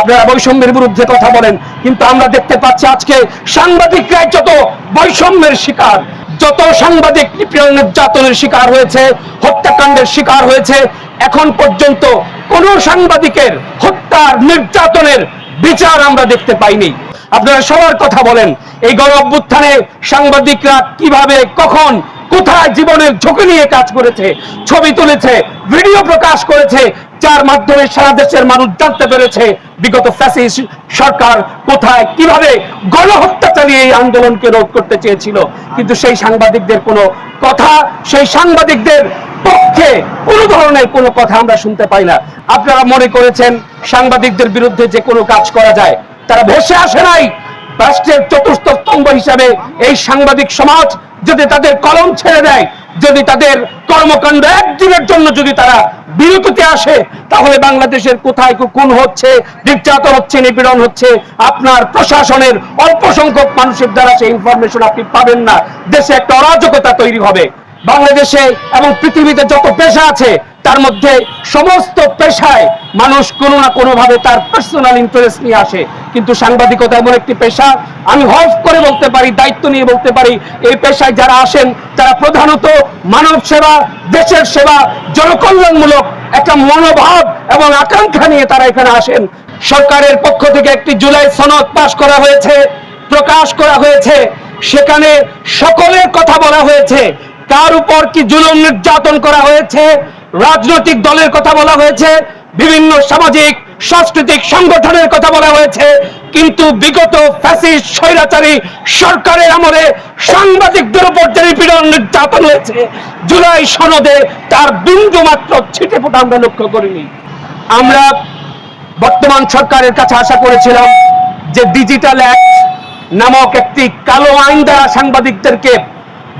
আপনারা বৈষম্যের বিরুদ্ধে কথা বলেন, কিন্তু আমরা দেখতে পাচ্ছি আজকে সাংবাদিকরাই যত বৈষম্যের শিকার, যত সাংবাদিক নিপীড়ন, নির্যাতনের শিকার হয়েছে, হত্যাকাণ্ডের শিকার হয়েছে, এখন পর্যন্ত কোন সাংবাদিকের হত্যার, নির্যাতনের বিচার আমরা দেখতে পাইনি। আপনারা সবার কথা বলেন, এই গণ অভ্যুত্থানে সাংবাদিকরা কীভাবে, কখন কোথায় জীবনের ঝুঁকি নিয়ে কাজ করেছে? ছবি তুলেছে, ভিডিও প্রকাশ করেছে, যার মাধ্যমে সারা দেশের মানুষ জানতে পেরেছে বিগত ফ্যাসিস্ট সরকার কোথায়, কীভাবে গণহত্যা চালিয়ে এই আন্দোলনকে রোধ করতে চেয়েছিল। কিন্তু সেই সাংবাদিকদের কোনো কথা, সেই সাংবাদিকদের পক্ষে কোনো ধরনের কোনো কথা আমরা শুনতে পাই না। আপনারা মনে করেছেন সাংবাদিকদের বিরুদ্ধে যে কোনো কাজ করা যায়, তারা ভেসে আসে নাই? রাষ্ট্রের চতুর্থ স্তম্ভ হিসাবে এই সাংবাদিক সমাজ যদি তাদের কলম ছেড়ে দেয়, যদি তাদের কর্মকাণ্ড একদিনের জন্য যদি তারা বিরতিতে আসে, তাহলে বাংলাদেশের কোথায় কোন হচ্ছে নির্যাতন হচ্ছে, নিপীড়ন হচ্ছে, আপনার প্রশাসনের অল্প সংখ্যক মানুষের দ্বারা সেই ইনফরমেশন আপনি পাবেন না। দেশে একটা অরাজকতা তৈরি হবে। বাংলাদেশে এবং পৃথিবীতে যত পেশা আছে তার মধ্যে সমস্ত পেশায় মানুষ কোনো না কোনো ভাবে তার পার্সোনাল ইন্টারেস্ট নিয়ে আসে। কিন্তু সাংবাদিকতা এমন একটি পেশা, আমি হফ করে বলতে পারি, দায়িত্ব নিয়ে বলতে পারি, এই পেশায় যারা আসেন, তারা প্রধানত মানব সেবা, দেশের সেবা, জনকল্যাণমূলক একটা মনোভাব এবং আকাঙ্ক্ষা নিয়ে তারা এখানে আসেন। সরকারের পক্ষ থেকে একটি জুলাই সনদ পাশ করা হয়েছে, প্রকাশ করা হয়েছে। সেখানে সকলের কথা বলা হয়েছে, কার উপর কি জুলুম নির্যাতন করা হয়েছে রাজনৈতিক দলের কথা বলা হয়েছে, বিভিন্ন সামাজিক, সাংস্কৃতিক সংগঠনের কথা বলা হয়েছে, কিন্তু বিগত ফ্যাসিস্ট, স্বৈরাচারী সরকারের আমলে সাংবাদিকদের উপর যে নিপীড়ন নির্যাতন হয়েছে, জুলাই সনদে তার বিন্দু মাত্র ছিটে ফোটা আমরা লক্ষ্য করিনি। আমরা বর্তমান সরকারের কাছে আশা করেছিলাম যে ডিজিটাল অ্যাক্ট নামক একটি কালো আইন দ্বারা সাংবাদিকদেরকে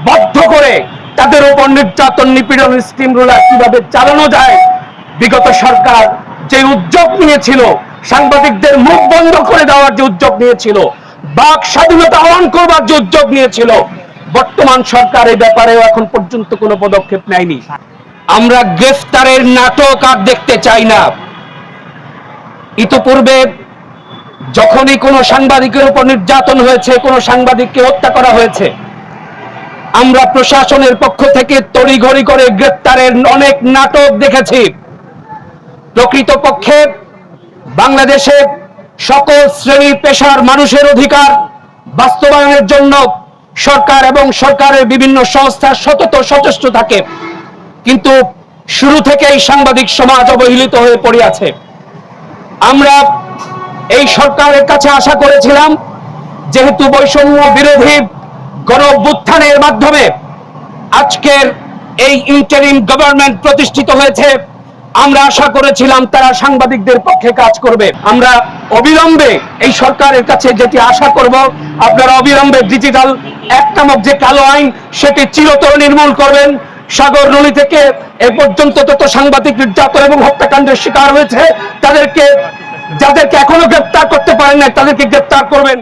বদ্ধ করে তাদের উপর নির্যাতন, নিপীড়ন স্কিম রুলার কীভাবে চালানো যায়? বিগত সরকার যে উদ্যোগ নিয়েছিল, সাংবাদিকদের মুখ বন্ধ করে দেওয়ার যে উদ্যোগ নিয়েছিল, বাক স্বাধীনতা আহ্বান করবার যে উদ্যোগ নিয়েছিল, বর্তমান সরকার এই ব্যাপারেও এখন পর্যন্ত কোনো পদক্ষেপ নেয়নি। আমরা গ্রেফতারের নাটক আর দেখতে চাই না। ইতোপূর্বে যখনই কোনো সাংবাদিকের উপর নির্যাতন হয়েছে, কোনো সাংবাদিককে হত্যা করা হয়েছে আমরা প্রশাসনের পক্ষ থেকে তড়িঘড়ি করে গ্রেপ্তারের অনেক নাটক দেখেছি। প্রকৃতপক্ষে বাংলাদেশে সকল শ্রেণি পেশার মানুষের অধিকার বাস্তবায়নের জন্য সরকার এবং সরকারের বিভিন্ন সংস্থা সতত সচেষ্ট থাকে। কিন্তু শুরু থেকেই সাংবাদিক সমাজ অবহেলিত হয়ে পড়ে আছে। আমরা এই সরকারের কাছে আশা করেছিলাম, যেহেতু বৈষম্য বিরোধী গণ অভ্যুত্থানের মাধ্যমে আজকের এই ইন্টারিম গভর্নমেন্ট প্রতিষ্ঠিত হয়েছে। আমরা আশা করেছিলাম তারা সাংবাদিকদের পক্ষে কাজ করবে। আমরা অবিলম্বে এই সরকারের কাছে যেটি আশা করব, আপনারা অবিলম্বে ডিজিটাল এক নামক যে কালো আইন, সেটি চিরতর নির্মূল করবেন। সাগর নলী থেকে এ পর্যন্ত যত সাংবাদিক নির্যাতন এবং হত্যাকাণ্ডের শিকার হয়েছে, তাদেরকে যাদেরকে এখনও গ্রেপ্তার করতে পারেন না তাদেরকে গ্রেপ্তার করবেন।